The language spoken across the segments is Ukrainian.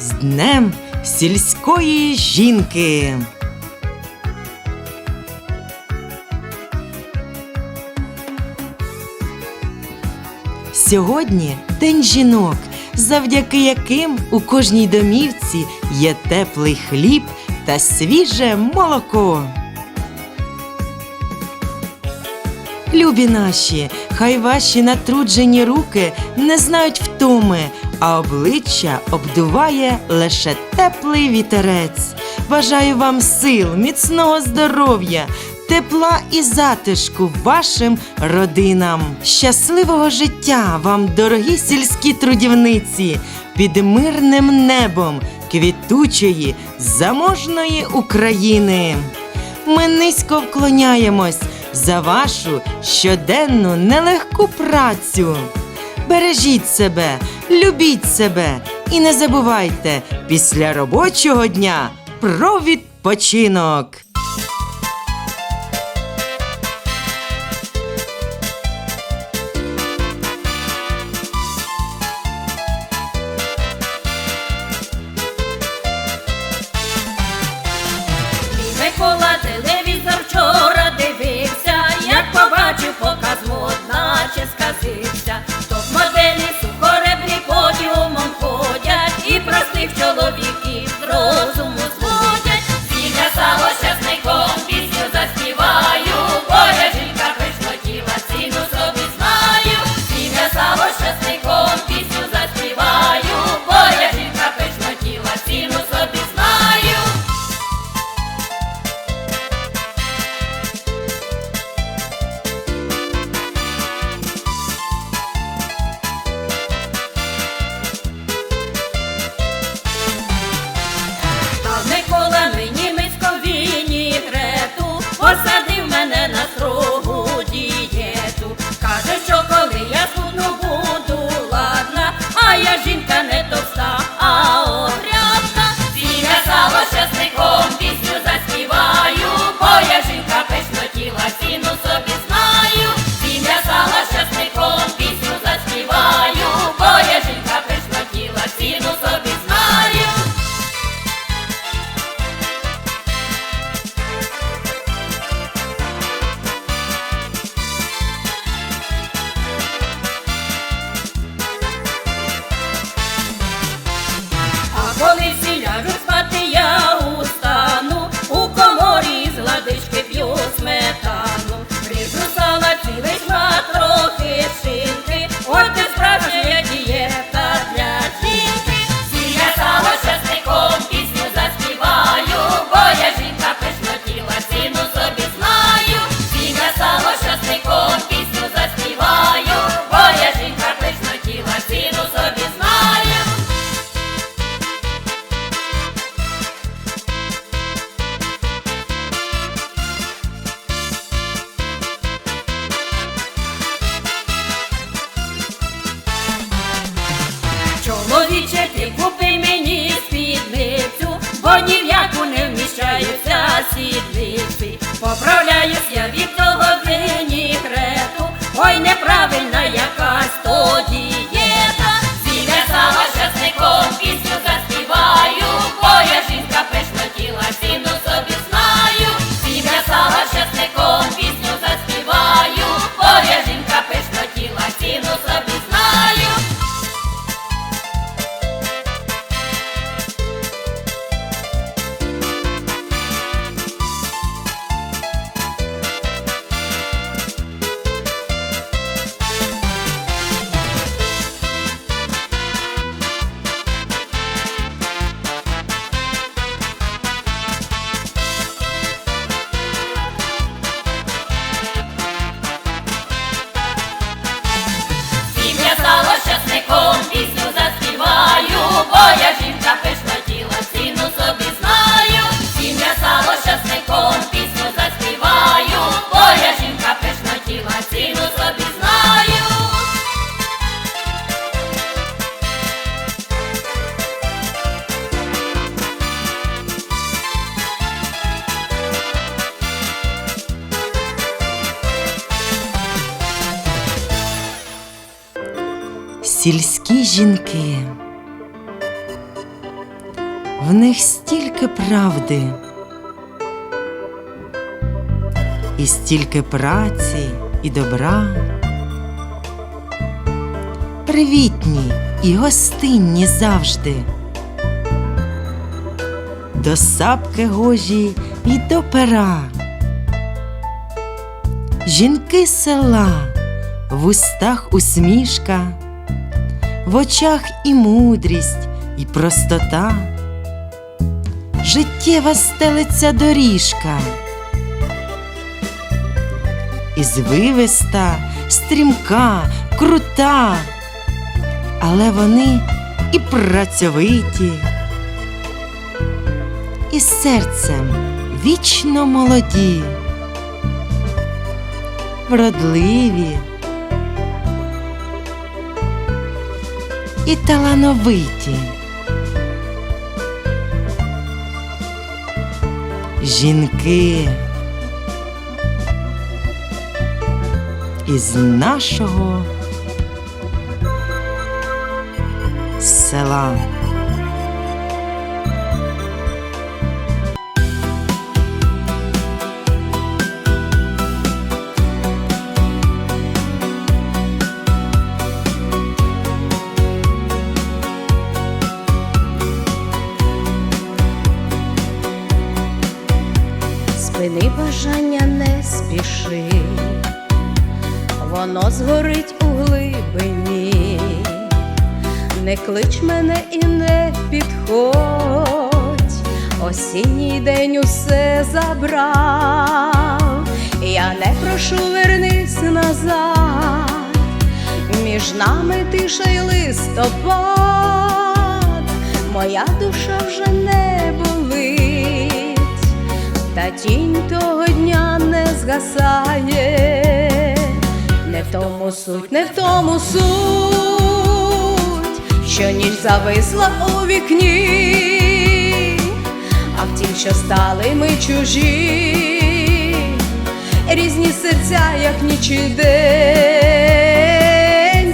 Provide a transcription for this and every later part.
з Днем сільської жінки. Сьогодні день жінок, завдяки яким у кожній домівці є теплий хліб та свіже молоко. Любі наші, хай ваші натруджені руки не знають втоми а обличчя обдуває лише теплий вітерець. Бажаю вам сил, міцного здоров'я, тепла і затишку вашим родинам. Щасливого життя вам, дорогі сільські трудівниці, під мирним небом квітучої, заможної України. Ми низько вклоняємось за вашу щоденну нелегку працю бережіть себе, любіть себе і не забувайте після робочого дня про відпочинок. сільські жінки. В них стільки правди і стільки праці і добра. Привітні і гостинні завжди. До сапки гожі і до пера. Жінки села в устах усмішка в очах і мудрість, і простота. Життєва стелиться доріжка. І звивиста, стрімка, крута, але вони і працьовиті, і серцем вічно молоді, вродливі і талановиті. Жінки із нашого села. Воно згорить у глибині, не клич мене і не підходь, осінній день усе забрав, я не прошу вернись назад, між нами тиша й листопад, моя душа вже не болить. Та тінь того дня не згасає, не в тому суть, не в тому суть, що ніч зависла у вікні, а в тім, що стали ми чужі, різні серця, як ніч і день,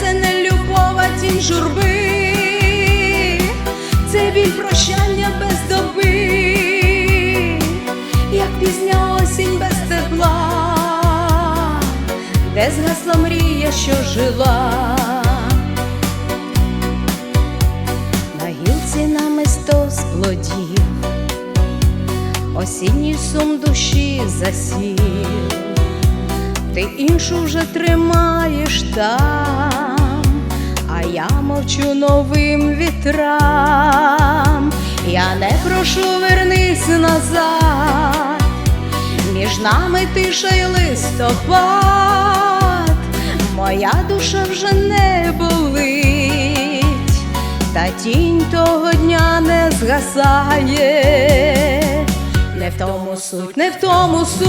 це не любов, а тінь журби, це біль прощання де згасла мрія, що жила. На гілці намисто з плодів, осінній сум душі засів, ти іншу вже тримаєш там, а я мовчу новим вітрам. Я не прошу вернись назад, між нами тиша й листопад, моя душа вже не болить, та тінь того дня не згасає, не в тому суть, не в тому суть,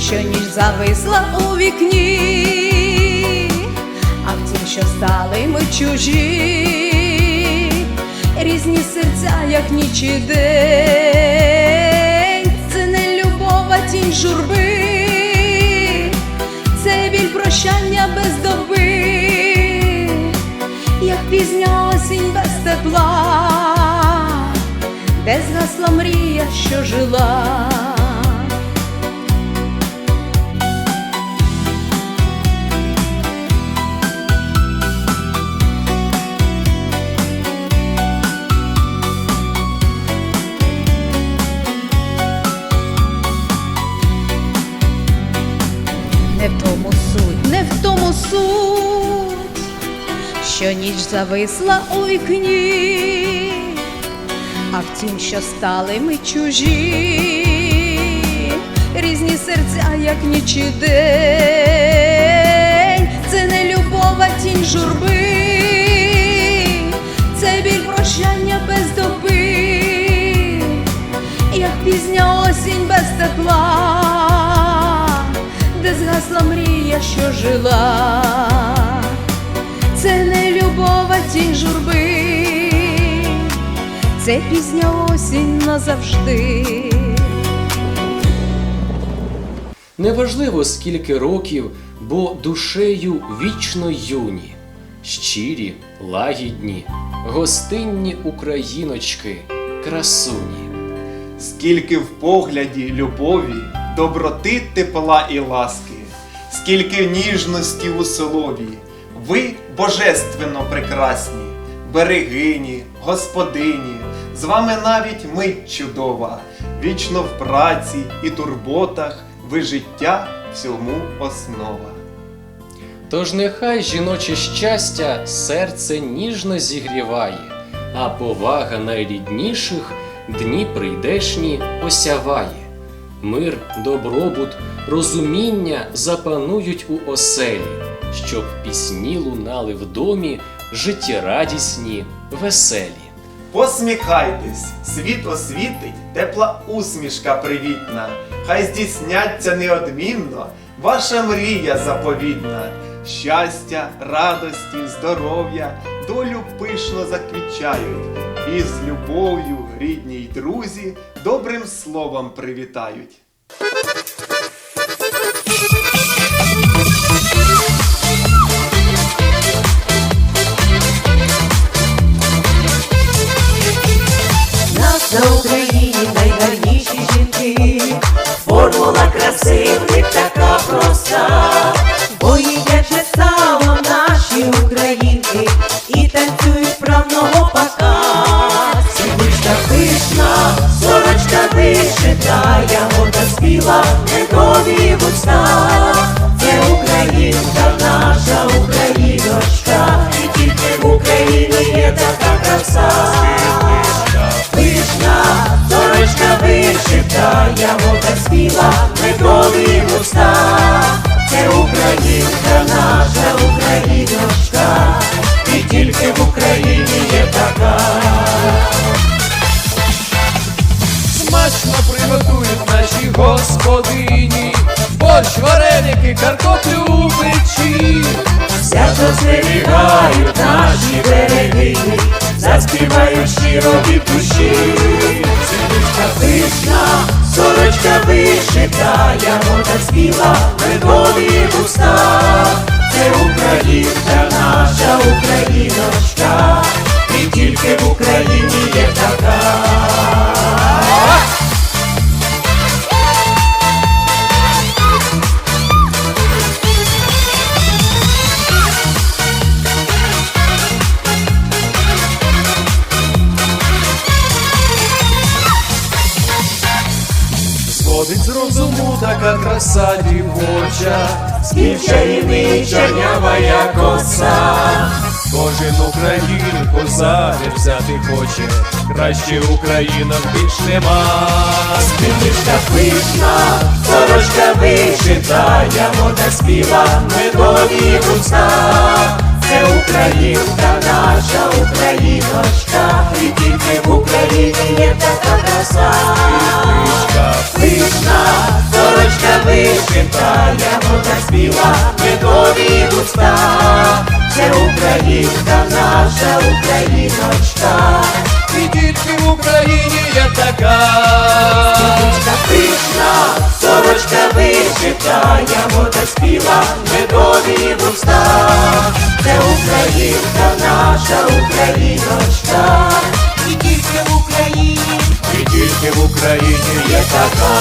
що ніч зависла у вікні, а в тім, що стали ми чужі. Різні серця, як ніч і день, це не любов, а тінь журби, тепла, де згасла мрія, що жила. Ніч зависла у вікні, а в тім, що стали ми чужі, різні серця, як ніч і день, це не любов, а тінь журби, це біль прощання без доби, як пізня осінь без тепла де згасла мрія, що жила, це не любов, а тінь журби, це пізня осінь назавжди. Неважливо, скільки років, бо душею вічно юні. щирі, лагідні, гостинні україночки, красуні. Скільки в погляді любові, доброти, тепла і ласки, скільки ніжності у слові, ви божественно прекрасні, берегині, господині, з вами навіть мить чудова, вічно в праці і турботах, ви життя всьому основа. Тож нехай жіноче щастя серце ніжно зігріває, а повага найрідніших дні прийдешні осяває. Мир, добробут, розуміння запанують у оселі, щоб пісні лунали в домі, життєрадісні, веселі. Посміхайтесь, світ освітить, тепла усмішка привітна, хай здійсняться неодмінно ваша мрія заповідна. Щастя, радості, здоров'я, долю пишно заквічають, і з любов'ю рідні й друзі добрим словом привітають. Нас на Україні найгарніші жінки, формула краси в така проста, Українка, наша Україночка, і тільки в Україні є така. Смачно приготують наші господині, борщ, вареники, картоплю у печі. Свято зберігають наші берегині, заспівають щиро від душі. Сивичка пишна, сорочка вишита, ягода спіла, медові уста, Це Українка, наша Україночка, і тільки в Україні є така. Співчарівний чорнявая коса. кожен українку зараз взяти хоче, краще українок більш нема. Співничка пишна, сорочка вишита, ягода співа, медові вуста. Це Українка, наша Україночка, і тільки в Україні є така краса. Пишна, сорочка вишита, ягода співа, медові вуста. Це Українка, наша Україночка, І тільки в Україні є така. Пишна, сорочка вишита, ягода співа, медові вуста. Це Українка, наша Україночка, і тільки в Україні І тільки в Україні є така.